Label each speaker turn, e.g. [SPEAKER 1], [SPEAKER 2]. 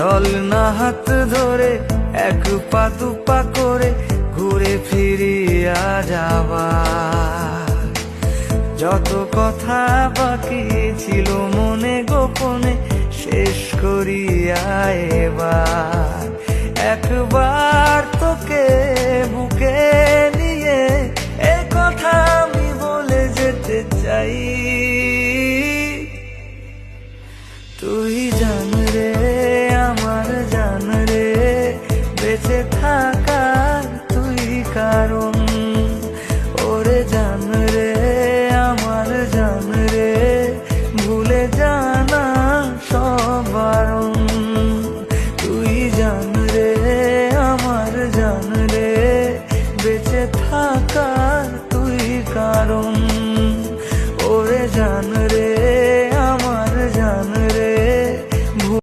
[SPEAKER 1] চল না হাত ধরে, এক পা দুপা করে ঘুরে ফিরিয়া যাবা যত কথা বাকি ছিল মনে গোপনে শেষ করিয়া এবার। একবার তোকে বুকে নিয়ে এ কথা আমি বলে যেতে চাই। তুই জানো থাকার তুই কারণ। ওরে জান রে, আমার জান রে, ভুলে জানা সবার তুই জান রে, আমার জান রে, বেঁচে থাকা